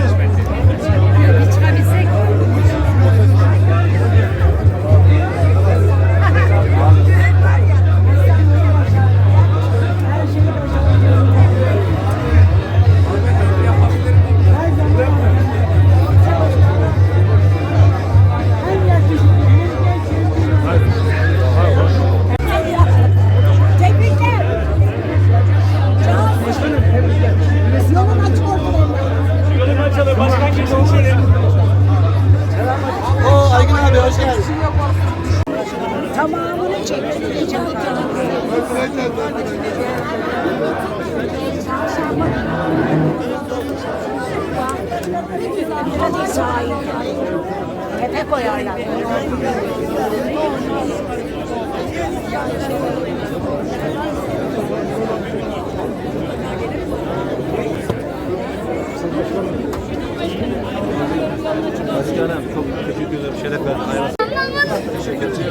Management. Oo Aygün abi hoş geldin. Tamamını çektireceğim. Hadi sahilde. Tepe koyarlar. Başkanım çok teşekkür ederim. Şeref verdin. Teşekkür ederim.